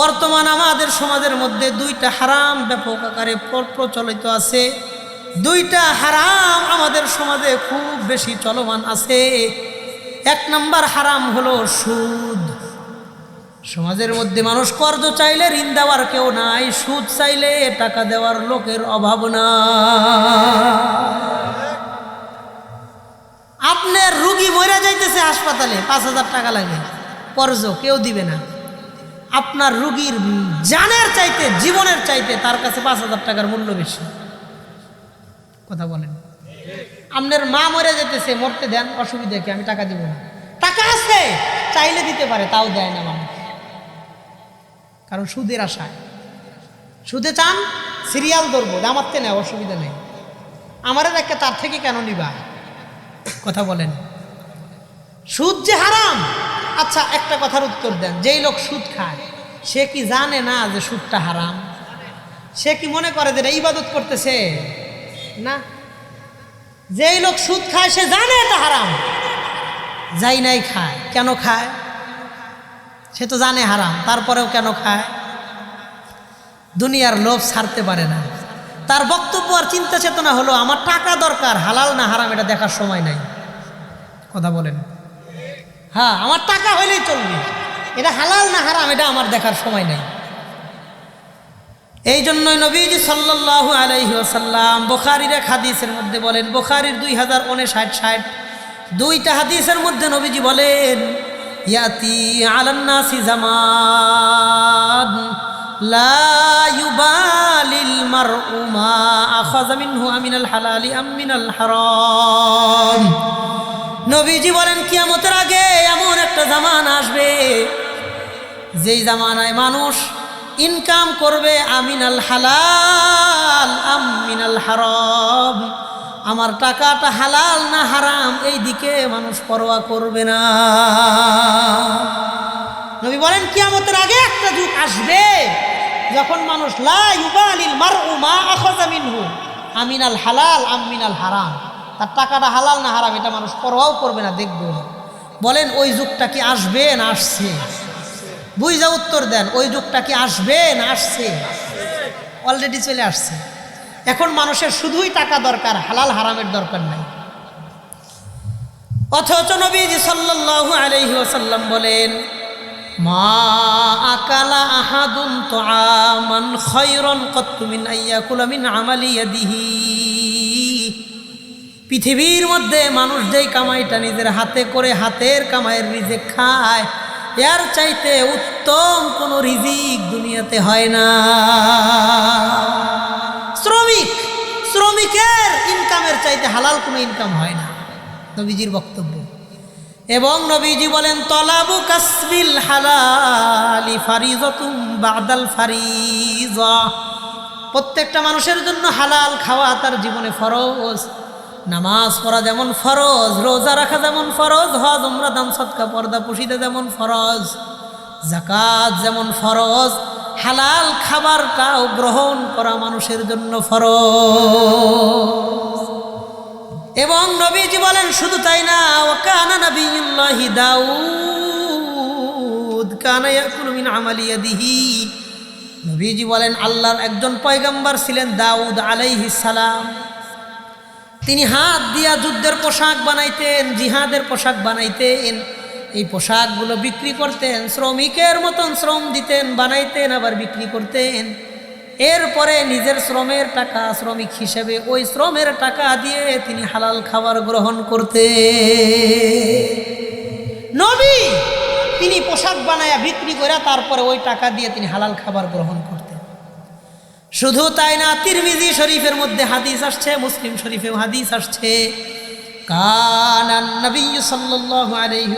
বর্তমান আমাদের সমাজের মধ্যে দুইটা হারাম ব্যাপক আকারে প্রচলিত আছে। দুইটা হারাম আমাদের সমাজে খুব বেশি চলমান আছে। এক নম্বর হারাম হলো সুদ। সমাজের মধ্যে মানুষ কর্জ চাইলে ঋণ দেওয়ার কেউ নাই, সুদ চাইলে টাকা দেওয়ার লোকের অভাব না আপনার রুগী মরে যাইতেছে হাসপাতালে, পাঁচ হাজার টাকা লাগে। কর্জ কেউ দিবে না। আপনার রুগীর জানের চাইতে, জীবনের চাইতে তার কাছে পাঁচ হাজার টাকার মূল্য বেশি। কথা বলেন। আপনার মা মরে যেতেছে, মরতে দেন, অসুবিধা কি? আমি টাকা দিব না। টাকা আছে, চাইলে দিতে পারে, তাও দেয় না মানুষ। কারণ সুদের আশায়। সুদে চান, সিরিয়াল ধরবো দামাতে নেয়, অসুবিধা নেই। আমাদের একটা তার থেকে কেন নিবা কথা বলেন। সুদ যে হারাম আচ্ছা একটা কথার উত্তর দেন। যেই লোক সুদ খায়, সে কি জানে না যে সুদটা হারাম? সে কি মনে করে যে ইবাদত করতেছে? না। যেই লোক সুদ খায়, সে জানে এটা হারাম। যাই নাই খায়, কেন খায়? সে তো জানে হারাম, তারপরেও কেন খায়? দুনিয়ার লোভ ছাড়তে পারে না। তার বক্তব্য আর চিন্তা চেতনা হলো, আমার টাকা দরকার, হালাল না হারাম, এটা দেখার সময় নাই। কথা বলেন। হ্যাঁ আমার টাকা হইলেই চলবে। এটা হালাল না হারাম, এটা আমার দেখার সময় নাই। এই জন্যই নবীজি সাল্লাল্লাহু আলাইহি ওয়াসাল্লাম বোখারির এক হাদিসের মধ্যে বলেন, বোখারির দুই হাজার উনষাট ষাট দুইটা হাদিসের মধ্যে নবীজি বলেন, ইয়াতি আলান্নাসি জামান, লা ইউবালিল মারউ মা আখাযা মিনহু আমিনাল হালালি আম মিনাল হারাম। নবীজি বলেন, কিয়ামতের আগে একটা জামান আসবে। যেই জামানায় মানুষ ইনকাম করবে, আমিনাল হালাল আমিনাল হারাম। আমার টাকাটা হালাল না হারাম, এই দিকে মানুষ পরোয়া করবে না। নবী বলেন কি কিয়ামতের আগে একটা যুগ আসবে, যখন মানুষ আমিনাল হালাল আমিনাল হারাম। তার টাকাটা হালাল না হারাম, এটা মানুষ পরোয়াও করবে না, দেখবে। না বলেন, ওই যুগটা কি আসবে না আসছে? বুঝা উত্তর দেন, ওই যুগটা কি আসবে না আসছে? অলরেডি চলে আসছে। এখন মানুষের শুধুই টাকা দরকার, হালাল হারামের দরকার নাই। অথচ নবীজি সাল্লাল্লাহু আলাইহি ওয়াসাল্লাম বলেন, মা আকালা আহাদুন পৃথিবীর মধ্যে মানুষ যেই কামাইটা নিজের হাতে করে হাতের কামাইয়ের রিজেক খায়, এর চাইতে উত্তম কোনো রিজিক দুনিয়াতে হয় না। শ্রমিক, শ্রমিকের ইনকামের চাইতে হালাল কোনো ইনকাম হয় না, নবীজির বক্তব্য। এবং নবীজি বলেন, তলাবু কাসবিল হালালি ফারিজতুম বাদাল ফারিজা। প্রত্যেকটা মানুষের জন্য হালাল খাওয়া তার জীবনে ফরজ। নামাজ পড়া যেমন ফরজ, রোজা রাখা যেমন ফরজ, হজ, উমরা, দান সৎকা পর্দা পুষিতে যেমন ফরজ জাকাত যেমন ফরজ, হালাল খাবার খাবারটাও গ্রহণ করা মানুষের জন্য ফরজ। এবং নবীজি বলেন, শুধু তাই না দাউদ, কানা ইয়াকুলু মিন আমালি ইয়াদিহি। নবীজি বলেন, আল্লাহর একজন পয়গম্বর ছিলেন দাউদ আলাইহিস সালাম। তিনি হাত দিয়া যুদ্ধের পোশাক বানাইতেন, জিহাদের পোশাক বানাইতেন, এই পোশাকগুলো বিক্রি করতেন, শ্রমিকের মতন শ্রম দিতেন, বানাইতেন, আবার বিক্রি করতেন। এরপরে নিজের শ্রমের টাকা শ্রমিক হিসেবে ওই শ্রমের টাকা দিয়ে তিনি হালাল খাবার গ্রহণ করতে নবী, তিনি পোশাক বানায়া বিক্রি করে তারপরে ওই টাকা দিয়ে তিনি হালাল খাবার গ্রহণ করতেন। শুধু তাই না, তিরমিজি শরীফের মধ্যে হাদিস আসছে, মুসলিম শরীফেও হাদিস আসছে। কানান নবী সাল্লাল্লাহু আলাইহি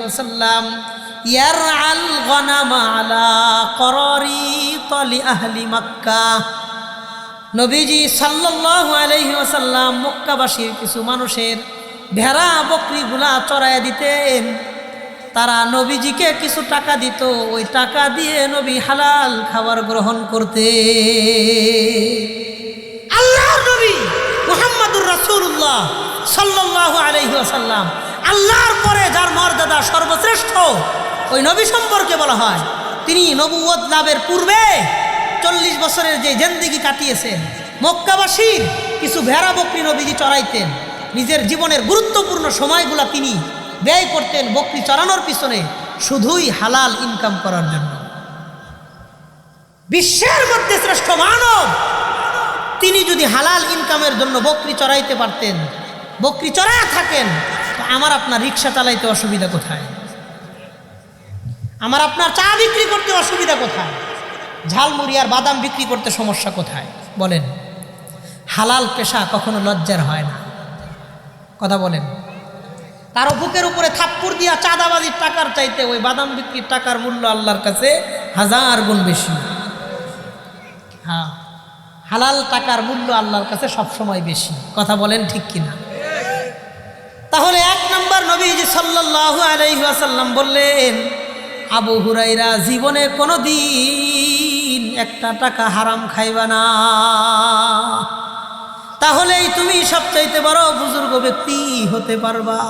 লিআহলি মক্কাহ নবীজি মক্কাবাসীর কিছু মানুষের ভেড়া বকরিগুলা চড়াইয়া দিতেন। তারা নবীজিকে কিছু টাকা দিত। ওই টাকা দিয়ে নবী হালাল খাবার গ্রহণ করতে। আল্লাহর নবী মুহাম্মাদুর রাসূলুল্লাহ সাল্লাল্লাহু আলাইহি ওয়াসাল্লাম। আল্লাহর পরে যার মর্যাদা সর্বশ্রেষ্ঠ, ওই নবী সম্পর্কে বলা হয়, তিনি নবুয়ত লাভের পূর্বে চল্লিশ বছরের যে জেন্দিগি কাটিয়েছেন, মক্কাবাসীর কিছু ভেড়া বকরি নবীজি চড়াইতেন, নিজের জীবনের গুরুত্বপূর্ণ সময়গুলো তিনি ব্যয় করতেন বকরি চড়ানোর পিছনে শুধুই হালাল ইনকাম করার জন্য। বিশ্বের মধ্যে শ্রেষ্ঠ মানব। তিনি যদি হালাল ইনকামের জন্য বকরি চড়াইতে পারতেন, বকরি চড়ায় থাকেন, তো আমার আপনার রিক্সা চালাইতে অসুবিধা কোথায়? আমার আপনার চা বিক্রি করতে অসুবিধা কোথায়? ঝালমুড়ি আর বাদাম বিক্রি করতে সমস্যা কোথায়? বলেন। হালাল পেশা কখনো লজ্জার হয় না। কথা বলেন। কারও বুকের উপরে থাপ্পুর দিয়া চাঁদাবাজির টাকার চাইতে ওই বাদাম বিক্রির টাকার মূল্য আল্লাহর কাছে হাজার গুণ বেশি। হ্যাঁ হালাল টাকার মূল্য আল্লাহর কাছে সবসময় বেশি। কথা বলেন ঠিক কিনা? তাহলে এক নম্বর নবীজি সাল্লাল্লাহু আলাইহি ওয়াসাল্লাম বললেন, আবু হুরাইরা জীবনে কোনো দিন একটা টাকা হারাম খাইবা না। তাহলেই তুমি সবচাইতে বড় বুজুর্গ ব্যক্তি হতে পারবা।